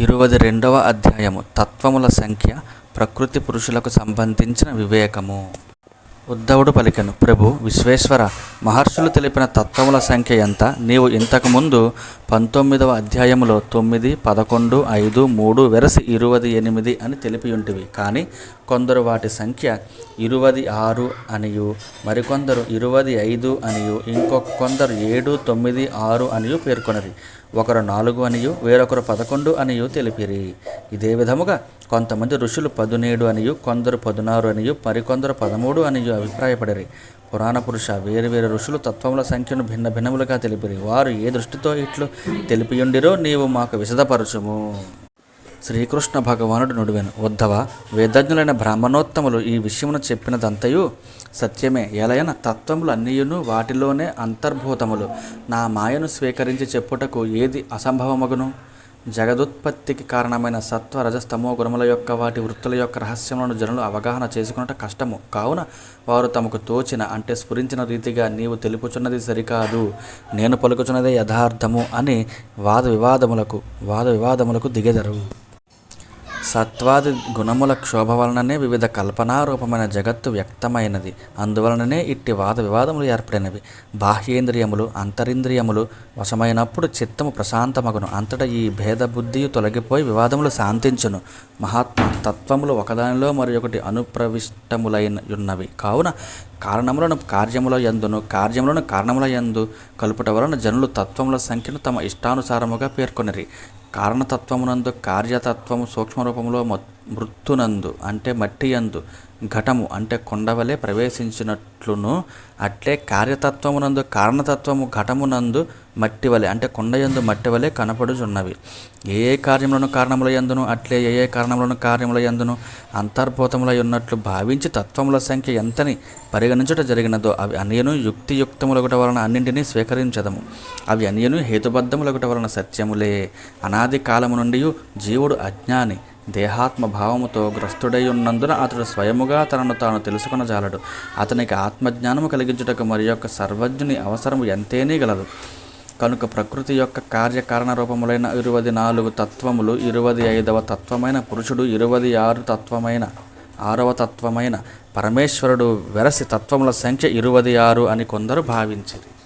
ఇరవై రెండవ అధ్యాయము. తత్వముల సంఖ్య ప్రకృతి పురుషులకు సంబంధించిన వివేకము. ఉద్ధవుడు పలికెను ప్రభు విశ్వేశ్వర మహర్షులు తెలిపిన తత్వముల సంఖ్య ఎంత? నీవు ఇంతకుముందు పంతొమ్మిదవ అధ్యాయములో తొమ్మిది పదకొండు ఐదు మూడు వెరసి ఇరువది ఎనిమిది అని తెలిపి ఉంటివి కానీ కొందరు వాటి సంఖ్య ఇరువది ఆరు అనియు మరికొందరు ఇరువది ఐదు అనియు ఇంకొక కొందరు ఏడు తొమ్మిది ఆరు అనియు పేర్కొనరి. ఒకరు నాలుగు అనియు వేరొకరు పదకొండు అనియు తెలిపిరి. ఇదే విధముగా కొంతమంది ఋషులు పదునేడు అనియు కొందరు పదునారు అనియు మరికొందరు పదమూడు అనియు అభిప్రాయపడిరి. పురాణ పురుష వేరు వేరు ఋషులు తత్వముల సంఖ్యను భిన్న భిన్నములుగా తెలిపిరి. వారు ఏ దృష్టితో ఇట్లు తెలిపియుండిరో నీవు మాకు విశదపరచుము. శ్రీకృష్ణ భగవానుడు నుడివెను. ఉద్ధవ వేదజ్ఞులైన బ్రాహ్మణోత్తములు ఈ విషయమును చెప్పినదంతయు సత్యమే. ఎలయన తత్వములు అన్నీయును వాటిలోనే అంతర్భూతములు. నా మాయను స్వీకరించి చెప్పుటకు ఏది అసంభవమగును? జగదుత్పత్తికి కారణమైన సత్వ రజస్తమో గుణముల యొక్క వాటి వృత్తుల యొక్క రహస్యములను జనులు అవగాహన చేసుకున్నట కష్టము. కావున వారు తమకు తోచిన అంటే స్ఫురించిన రీతిగా నీవు తెలుపుచున్నది సరికాదు. నేను పలుకుచున్నదే యథార్థము అని వాద వివాదములకు వాద వివాదములకు దిగెదరు. సత్వాది గుణముల క్షోభ వలననే వివిధ కల్పనారూపమైన జగత్తు వ్యక్తమైనది. అందువలననే ఇట్టి వాద వివాదములు ఏర్పడినవి. బాహ్యేంద్రియములు అంతరింద్రియములు వశమైనప్పుడు చిత్తము ప్రశాంతమగును. అంతటా ఈ భేద బుద్ధియు తొలగిపోయి వివాదములు శాంతించును. మహాత్మ తత్వములు ఒకదానిలో మరి ఒకటి అనుప్రవిష్టములైన ఉన్నవి కావున కారణములను కార్యముల యందును కార్యములను కారణముల యందు కలుపుట వలన జనులు తత్వముల సంఖ్యను తమ ఇష్టానుసారముగా పేర్కొనరి. కారణతత్వమునందు కార్యతత్వము సూక్ష్మరూపంలో మృత్తునందు అంటే మట్టి యందు ఘటము అంటే కొండవలే ప్రవేశించినట్లును అట్లే కార్యతత్వమునందు కారణతత్వము ఘటమునందు మట్టి వలె అంటే కొండయందు మట్టి వలె కనపడుచున్నవి. ఏ ఏ కార్యములను కారణముల ఎందును అట్లే ఏ ఏ కారణములను కార్యముల ఎందును అంతర్భూతములై ఉన్నట్లు భావించి తత్వముల సంఖ్య ఎంతని పరిగణించుట జరిగినదో అవి అనియను యుక్తియుక్తములగుట వలన అన్నింటినీ స్వీకరించదము. అవి అనియను హేతుబద్ధములగుట వలన సత్యములే. అనాది కాలము నుండి జీవుడు అజ్ఞాని దేహాత్మ భావముతో గ్రస్తుడై ఉన్నందున అతడు స్వయముగా తనను తాను తెలుసుకున్న జాలడు. అతనికి ఆత్మజ్ఞానము కలిగించుటకు మరి యొక్క సర్వజ్ఞుని అవసరము ఎంతేనే గలదు. కనుక ప్రకృతి యొక్క కార్యకారణ రూపములైన ఇరువది నాలుగు తత్వములు ఇరువది ఐదవ తత్వమైన పురుషుడు ఇరువది ఆరు తత్వమైన ఆరవ తత్వమైన పరమేశ్వరుడు వెరసి తత్వముల సంఖ్య ఇరువది ఆరు అని కొందరు భావించారు.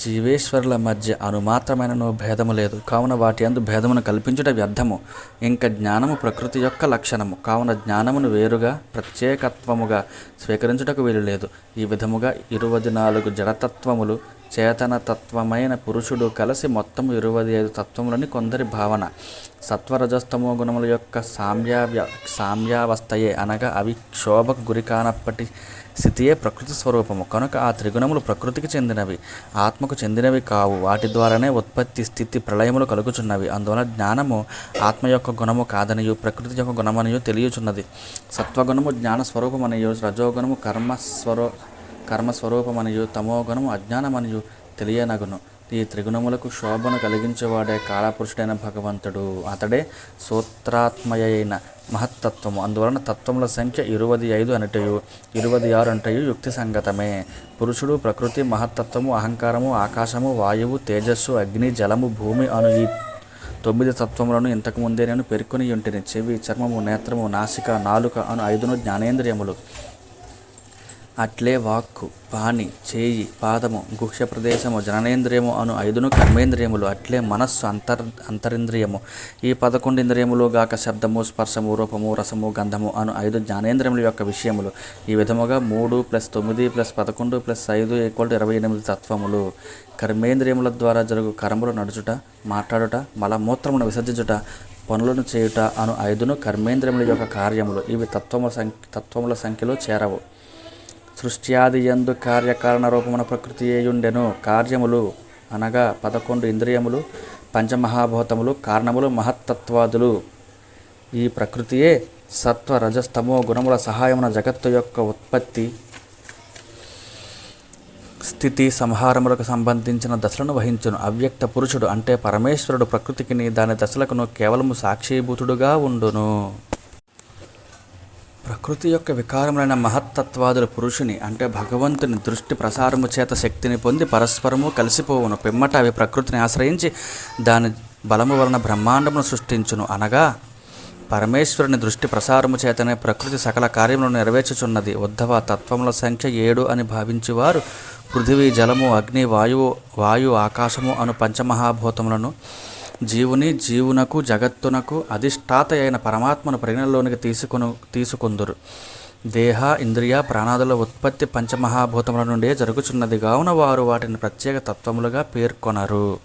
జీవేశ్వరుల మధ్య అనుమాత్రమైనను భేదము లేదు. కావున వాటి అందు భేదమును కల్పించుట వ్యర్థము. ఇంకా జ్ఞానము ప్రకృతి యొక్క లక్షణము. కావున జ్ఞానమును వేరుగా ప్రత్యేకత్వముగా స్వీకరించుటకు వీలు లేదు. ఈ విధముగా ఇరువది నాలుగు జడతత్వములు చేతనతత్వమైన పురుషుడు కలిసి మొత్తం ఇరువది ఐదు తత్వములని కొందరి భావన. సత్వరజస్తమో గుణముల యొక్క సామ్యావ్య సామ్యావస్థయే అనగా అవి క్షోభకు గురి కానప్పటి స్థితియే ప్రకృతి స్వరూపము. కనుక ఆ త్రిగుణములు ప్రకృతికి చెందినవి ఆత్మకు చెందినవి కావు. వాటి ద్వారానే ఉత్పత్తి స్థితి ప్రళయములు కలుగుచున్నవి. అందువలన జ్ఞానము ఆత్మ యొక్క గుణము కాదనియు ప్రకృతి యొక్క గుణమనియు తెలియచున్నది. సత్వగుణము జ్ఞాన స్వరూపమనియు రజోగుణము కర్మ స్వరూ కర్మస్వరూపమనియు తమోగుణము అజ్ఞానమనియు తెలియనగును. ఈ త్రిగుణములకు శోభను కలిగించేవాడే కాలపురుషుడైన భగవంతుడు. అతడే సూత్రాత్మయైన మహత్తత్వము. అందువలన తత్వముల సంఖ్య ఇరువది ఐదు అనటయు ఇరువది ఆరు అంటయు యుక్తి సంగతమే. పురుషుడు ప్రకృతి మహత్తత్వము అహంకారము ఆకాశము వాయువు తేజస్సు అగ్ని జలము భూమి అను ఈ తొమ్మిది తత్వములను ఇంతకుముందే నేను పేర్కొని ఉంటిని చెవి చర్మము నేత్రము నాసిక నాలుక అను ఐదును జ్ఞానేంద్రియములు. అట్లే వాక్కు పాణి చేయి పాదము గుహ్య ప్రదేశము జననేంద్రియము అను ఐదును కర్మేంద్రియములు అట్లే మనస్సు అంతర్ అంతరింద్రియము. ఈ పదకొండు ఇంద్రియములు గాక శబ్దము స్పర్శము రూపము రసము గంధము అను ఐదు జ్ఞానేంద్రియముల యొక్క విషయములు. ఈ విధముగా మూడు ప్లస్ తొమ్మిది ప్లస్ పదకొండు ప్లస్ ఐదు ఈక్వల్ టు ఇరవై ఎనిమిది తత్వములు. కర్మేంద్రియముల ద్వారా జరుగు కర్మలు నడుచుట మాట్లాడుట మలమూత్రమును విసర్జించుట పనులను చేయుట అను ఐదును కర్మేంద్రియముల యొక్క కార్యములు. ఇవి తత్వముల సంఖ్య తత్వముల సంఖ్యలో చేరవు. సృష్ట్యాది యందు కార్యకారణ రూపమున ప్రకృతియేయుండెను కార్యములు అనగా పదకొండు ఇంద్రియములు పంచమహాభూతములు కారణములు మహత్తత్వాదులు. ఈ ప్రకృతియే సత్వ రజస్తమో గుణముల సహాయమున జగత్తు యొక్క ఉత్పత్తి. స్థితి సంహారములకు సంబంధించిన దశలను వహించును. అవ్యక్త పురుషుడు అంటే పరమేశ్వరుడు ప్రకృతికిని దాని దశలకును కేవలము సాక్షీభూతుడుగా ఉండును. ప్రకృతి యొక్క వికారములైన మహత్తత్వాదుల పురుషుని అంటే భగవంతుని దృష్టి ప్రసారము చేత శక్తిని పొంది పరస్పరము కలిసిపోవును. పిమ్మట అవి ప్రకృతిని ఆశ్రయించి దాని బలము వలన బ్రహ్మాండమును సృష్టించును అనగా పరమేశ్వరుని దృష్టి ప్రసారము చేతనే ప్రకృతి సకల కార్యములను నెరవేర్చుచున్నది. ఉద్ధవ తత్వముల సంఖ్య ఏడు అని భావించేవారు. పృథివీ జలము అగ్ని వాయువు వాయు ఆకాశము అను పంచమహాభూతములను జీవుని జీవునకు జగత్తునకు అధిష్టాత అయిన పరమాత్మను పరిగణలోనికి తీసుకును తీసుకుందురు. దేహ ఇంద్రియ ప్రాణాదుల ఉత్పత్తి పంచమహాభూతముల నుండే జరుగుచున్నది. కావున వారు వాటిని ప్రత్యేక తత్వములుగా పేర్కొనరు.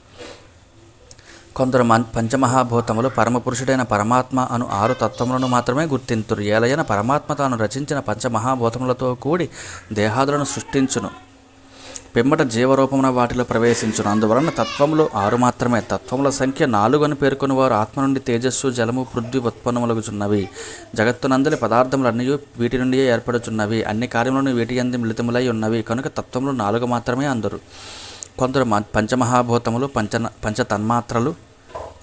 కొందరు మన్ పంచమహాభూతములు పరమపురుషుడైన పరమాత్మ అను ఆరు తత్వములను మాత్రమే గుర్తింతురు. ఏలైన పరమాత్మ తాను రచించిన పంచమహాభూతములతో కూడి దేహాదులను సృష్టించును. పిమ్మట జీవరూపమున వాటిలో ప్రవేశించును. అందువలన తత్వములు ఆరు మాత్రమే. తత్వముల సంఖ్య నాలుగు అని పేర్కొని వారు ఆత్మ నుండి తేజస్సు జలము పృథ్వీ ఉత్పన్నములగుచున్నవి. జగత్తునందలి పదార్థములన్నీ వీటి నుండి ఏర్పడుచున్నవి. అన్ని కార్యములను వీటి అంది మిళితములై ఉన్నవి. కనుక తత్వములు నాలుగు మాత్రమే అందరు. కొందరు మ- పంచమహాభూతములు పంచ పంచతన్మాత్రలు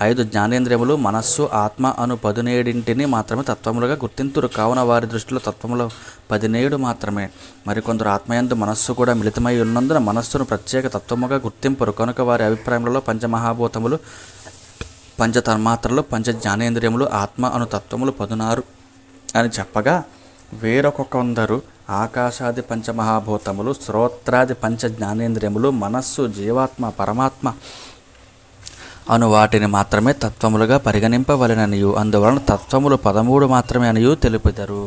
ఐదు జ్ఞానేంద్రియములు మనస్సు ఆత్మ అను పదినేడింటిని మాత్రమే తత్వములుగా గుర్తింతురు. కావున వారి దృష్టిలో తత్వములు పదినేడు మాత్రమే. మరికొందరు ఆత్మయందు మనస్సు కూడా మిళితమై ఉన్నందున మనస్సును ప్రత్యేక తత్వముగా గుర్తింపురు. కనుక వారి అభిప్రాయంలో పంచమహాభూతములు పంచతన్మాత్రలు పంచ జ్ఞానేంద్రియములు ఆత్మ అను తత్వములు పదునారు అని చెప్పగా వేరొక కొందరు ఆకాశాది పంచమహాభూతములు శ్రోత్రాది పంచ జ్ఞానేంద్రియములు మనస్సు జీవాత్మ పరమాత్మ అను వాటిని మాత్రమే తత్వములుగా పరిగణింపవలెననియు అందువలన తత్వములు పదమూడు మాత్రమే అనియు తెలుపుదరు.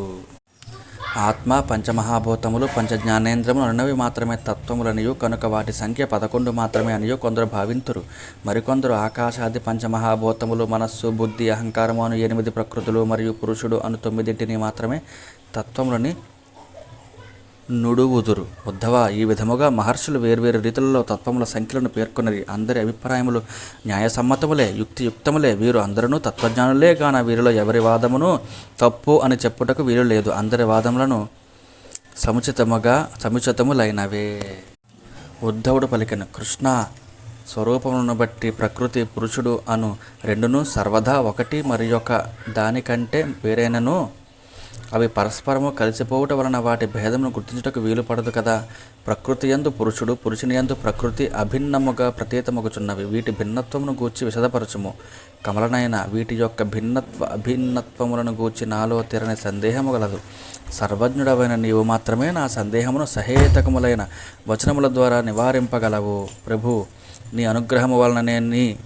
ఆత్మ పంచమహాభూతములు పంచ జ్ఞానేంద్రములు అన్నవి మాత్రమే తత్వములనియు కనుక వాటి సంఖ్య పదకొండు మాత్రమే అనియు కొందరు భావింతురు. మరికొందరు ఆకాశాది పంచమహాభూతములు మనస్సు బుద్ధి అహంకారము అను ఎనిమిది ప్రకృతులు మరియు పురుషుడు అను తొమ్మిదింటిని మాత్రమే తత్వములని నుడువుదురు ఉద్ధవ ఈ విధముగా మహర్షులు వేర్వేరు రీతులలో తత్వముల సంఖ్యలను పేర్కొన్నది అందరి అభిప్రాయములు. న్యాయసమ్మతములే యుక్తియుక్తములే. వీరు అందరూ తత్వజ్ఞానులే కాన వీరిలో ఎవరి వాదమును తప్పు అని చెప్పుటకు వీలు లేదు. అందరి వాదములను సముచితముగా సముచితములైనవే. ఉద్ధవుడు పలికిన కృష్ణ స్వరూపములను బట్టి ప్రకృతి పురుషుడు అను రెండును సర్వదా ఒకటి మరి ఒక దానికంటే వేరైనను అవి పరస్పరము కలిసిపోవుట వలన వాటి భేదమును గుర్తించుటకు వీలు పడదు కదా. ప్రకృతి యందు పురుషుడు పురుషుని యందు ప్రకృతి అభిన్నముగా ప్రతీతమగుచున్నవి. వీటి భిన్నత్వమును గూర్చి విశదపరచుము. కమలనైన వీటి యొక్క భిన్నత్వ అభిన్నత్వములను గూర్చి నాలో తీరని సందేహము గలదు. సర్వజ్ఞుడవైన నీవు మాత్రమే నా సందేహమును సహేతకములైన వచనముల ద్వారా నివారింపగలవు. ప్రభు నీ అనుగ్రహము వలననే నీ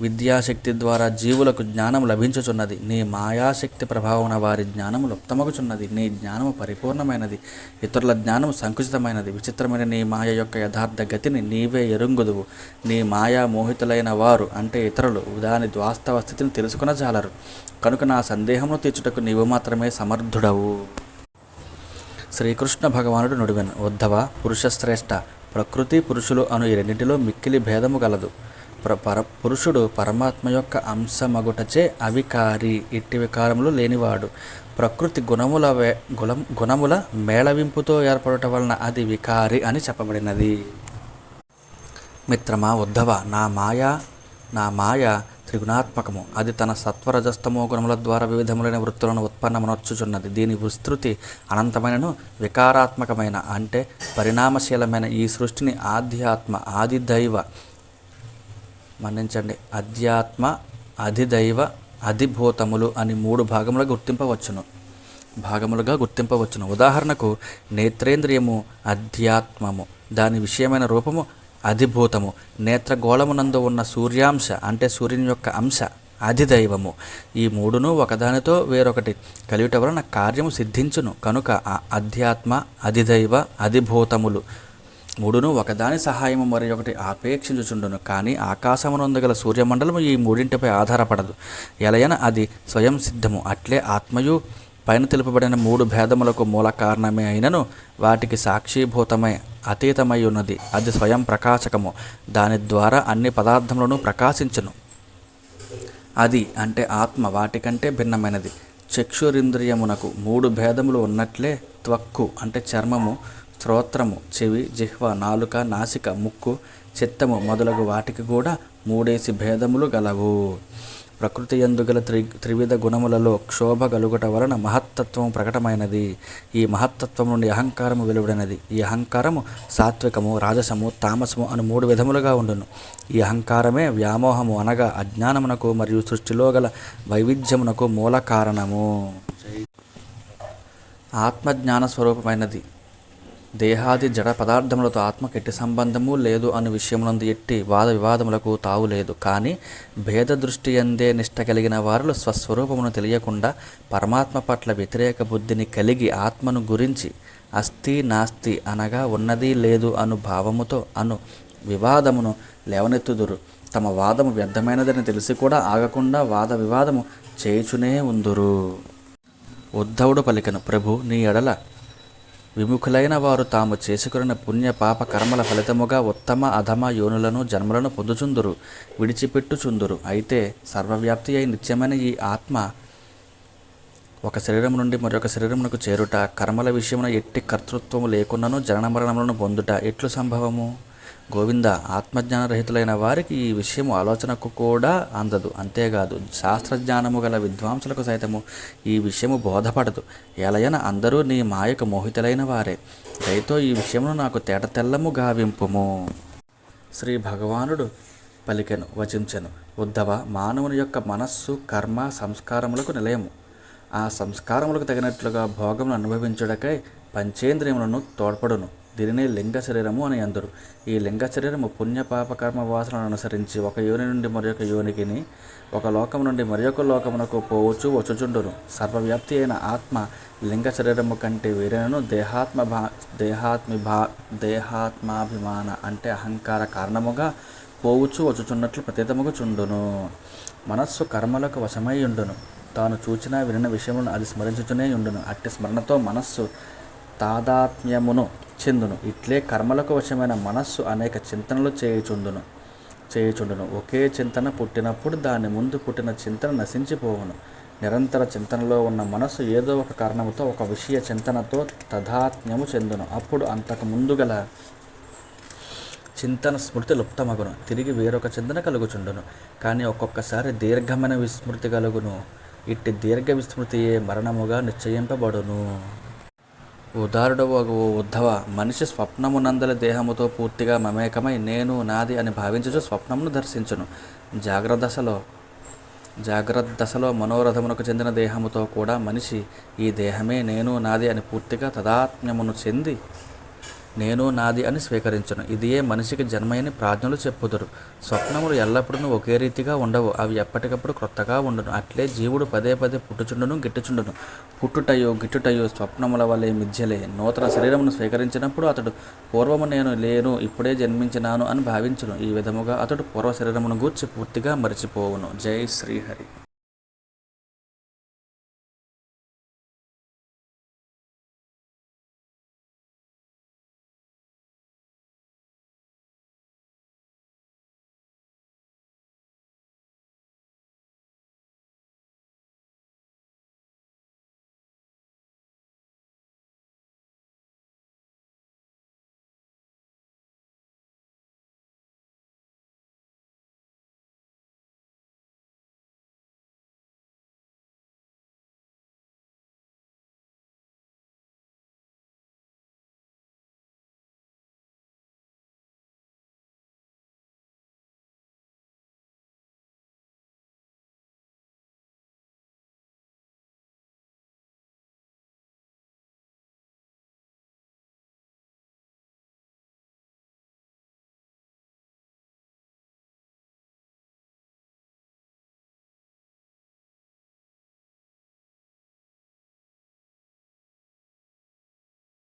విద్యాశక్తి ద్వారా జీవులకు జ్ఞానం లభించుచున్నది. నీ మాయాశక్తి ప్రభావమున వారి జ్ఞానము లుప్తమగుచున్నది నీ జ్ఞానము పరిపూర్ణమైనది. ఇతరుల జ్ఞానం సంకుచితమైనది. విచిత్రమైన నీ మాయ యొక్క యథార్థ గతిని నీవే ఎరుంగుదువు. నీ మాయా మోహితులైన వారు అంటే ఇతరులు దాని వాస్తవ స్థితిని తెలుసుకునజాలరు. కనుక నా సందేహమును తీర్చుటకు నీవు మాత్రమే సమర్థుడవు. శ్రీకృష్ణ భగవానుడు నుడివెన్. ఉద్ధవ పురుషశ్రేష్ఠ. ప్రకృతి పురుషులు అను ఈ రెండింటిలో మిక్కిలి భేదము గలదు. ప్ర పర పురుషుడు పరమాత్మ యొక్క అంశమగుటచే అవికారి ఇట్టి వికారములు లేనివాడు. ప్రకృతి గుణముల వే గుణం గుణముల మేళవింపుతో ఏర్పడటం వలన అది వికారి అని చెప్పబడినది. మిత్రమా ఉద్ధవ నా మాయ నా మాయ త్రిగుణాత్మకము. అది తన సత్వరజస్తమో గుణముల ద్వారా వివిధములైన వృత్తులను ఉత్పన్నమనర్చుచున్నది. దీని విస్తృతి అనంతమైనను వికారాత్మకమైన అంటే పరిణామశీలమైన ఈ సృష్టిని ఆధ్యాత్మ ఆది దైవ మన్నించండి. అధ్యాత్మ అధిదైవ అధిభూతములు అని మూడు భాగములుగా గుర్తింపవచ్చును. భాగములుగా గుర్తింపవచ్చును. ఉదాహరణకు నేత్రేంద్రియము అధ్యాత్మము దాని విషయమైన రూపము అధిభూతము నేత్రగోళమునందు ఉన్న సూర్యాంశ అంటే సూర్యుని యొక్క అంశ అధిదైవము. ఈ మూడును ఒకదానితో వేరొకటి కలియుట వలన కార్యము సిద్ధించును. కనుక ఆ అధ్యాత్మ అధిదైవ అధిభూతములు మూడును ఒకదాని సహాయము మరి ఒకటి ఆపేక్షించుచుండును కానీ ఆకాశమునందుగల సూర్యమండలము ఈ మూడింటిపై ఆధారపడదు. ఎలయన అది స్వయం సిద్ధము. అట్లే ఆత్మయు పైన తెలుపబడిన మూడు భేదములకు మూల కారణమే అయినను వాటికి సాక్షీభూతమై అతీతమై ఉన్నది అది స్వయం ప్రకాశకము. దాని ద్వారా అన్ని పదార్థములను ప్రకాశించును. అది అంటే ఆత్మ. వాటికంటే భిన్నమైనది. చక్షురింద్రియమునకు మూడు భేదములు ఉన్నట్లే త్వక్కు అంటే చర్మము శ్రోత్రము చెవి జిహ్వ నాలుక నాసిక ముక్కు చిత్తము మొదలగు వాటికి కూడా మూడేసి భేదములు గలవు. ప్రకృతి ఎందుగల త్రి త్రివిధ గుణములలో క్షోభ కలుగుట వలన మహత్తత్వం ప్రకటమైనది. ఈ మహత్తత్వం నుండి అహంకారము వెలువడినది. ఈ అహంకారము సాత్వికము రాజసము తామసము అను మూడు విధములుగా ఉండును. ఈ అహంకారమే వ్యామోహము అనగా అజ్ఞానమునకు మరియు సృష్టిలో గల వైవిధ్యమునకు మూల కారణము. ఆత్మజ్ఞాన స్వరూపమైనది. దేహాది జడ పదార్థములతో ఆత్మకు ఎట్టి సంబంధము లేదు అను విషయమునందు ఎట్టి వాద వివాదములకు తావు లేదు. కానీ భేద దృష్టి అందే నిష్ట కలిగిన వారు స్వస్వరూపమును తెలియకుండా పరమాత్మ పట్ల వ్యతిరేక బుద్ధిని కలిగి ఆత్మను గురించి అస్థి నాస్తి అనగా ఉన్నది లేదు అను భావముతో అను వివాదమును లేవనెత్తుదురు. తమ వాదము వ్యర్థమైనదని తెలిసి కూడా ఆగకుండా వాద వివాదము చేయుచునే ఉందురు. ఉద్ధవుడు పలికను ప్రభు నీ ఎడల విముఖులైన వారు తాము చేసుకున్న పుణ్య పాప కర్మల ఫలితముగా ఉత్తమ అధమ యోనులను జన్మలను పొందుచుందురు విడిచిపెట్టుచుందురు. అయితే సర్వవ్యాప్తి అయి నిత్యమైన ఈ ఆత్మ ఒక శరీరం నుండి మరొక శరీరమునకు చేరుట కర్మల విషయమున ఎట్టి కర్తృత్వము లేకున్నను జనన మరణములను పొందుట ఎట్లు సంభవము? గోవింద ఆత్మజ్ఞానరహితులైన వారికి ఈ విషయము ఆలోచనకు కూడా అందదు. అంతేకాదు శాస్త్రజ్ఞానము గల విద్వాంసులకు సైతము ఈ విషయము బోధపడదు. ఎలయన అందరూ నీ మాయకు మోహితులైన వారే. దయతో ఈ విషయమును నాకు తేట తెల్లము గావింపుము. శ్రీ భగవానుడు పలికెను వచించెను. ఉద్ధవ మానవుని యొక్క మనస్సు కర్మ సంస్కారములకు నిలయము. ఆ సంస్కారములకు తగినట్లుగా భోగమును అనుభవించుటకై పంచేంద్రియములను తోడ్పడును. దీనినే లింగ శరీరము అని అందరు. ఈ లింగ శరీరము పుణ్యపాప కర్మ వాసనను అనుసరించి ఒక యోని నుండి మరొక యోనికిని ఒక లోకము నుండి మరొక లోకమునకు పోవచ్చు వచ్చుచుండును. సర్వవ్యాప్తి అయిన ఆత్మ లింగ శరీరము కంటే వేరేనను దేహాత్మ భా దేహాత్మి భా దేహాత్మాభిమాన అంటే అహంకార కారణముగా పోవచ్చు వచ్చుచున్నట్లు ప్రతీతముగా చుండును. మనస్సు కర్మలకు వశమై ఉండును. తాను చూచిన వినిన విషయములను అది స్మరించుచునే ఉండును. అట్టి స్మరణతో మనస్సు తాదాత్మ్యమును చెందును ఇట్లే కర్మలకు వశమైన మనస్సు అనేక చింతనలు చేయుచుండును చేయుచుండును. ఒకే చింతన పుట్టినప్పుడు దాని ముందు పుట్టిన చింతన నశించిపోవును. నిరంతర చింతనలో ఉన్న మనస్సు ఏదో ఒక కారణముతో ఒక విషయ చింతనతో తదాత్మ్యము చెందును. అప్పుడు అంతకు ముందు గల చింతన స్మృతి లుప్తమగును. తిరిగి వేరొక చింతన కలుగుచుండును. కానీ ఒక్కొక్కసారి దీర్ఘమైన విస్మృతి కలుగును. ఇట్టి దీర్ఘ విస్మృతియే మరణముగా నిశ్చయింపబడును. ఉదారుడు ఓ ఉద్ధవ మనిషి స్వప్నమునందల దేహముతో పూర్తిగా మమేకమై నేను నాది అని భావించుచు స్వప్నమును దర్శించును. జాగ్రత్త దశలో జాగ్రత్త దశలో మనోరథమునకు చెందిన దేహముతో కూడా మనిషి ఈ దేహమే నేను నాది అని పూర్తిగా తదాత్మ్యమును చెంది నేను నాది అని స్వీకరించను. ఇదియే మనిషికి జన్మయని ప్రార్థనలు చెప్పుదురు. స్వప్నములు ఎల్లప్పుడూ ఒకే రీతిగా ఉండవు. అవి ఎప్పటికప్పుడు క్రొత్తగా ఉండును. అట్లే జీవుడు పదే పదే పుట్టుచుండును గిట్టుచుండును. పుట్టుటయో గిట్టుటయో స్వప్నముల వలె మిథ్యలే. నూతన శరీరమును స్వీకరించినప్పుడు అతడు పూర్వము నేను లేను ఇప్పుడే జన్మించినాను అని భావించును. ఈ విధముగా అతడు పూర్వ శరీరమును గూర్చి పూర్తిగా మరిచిపోవును. జై శ్రీహరి.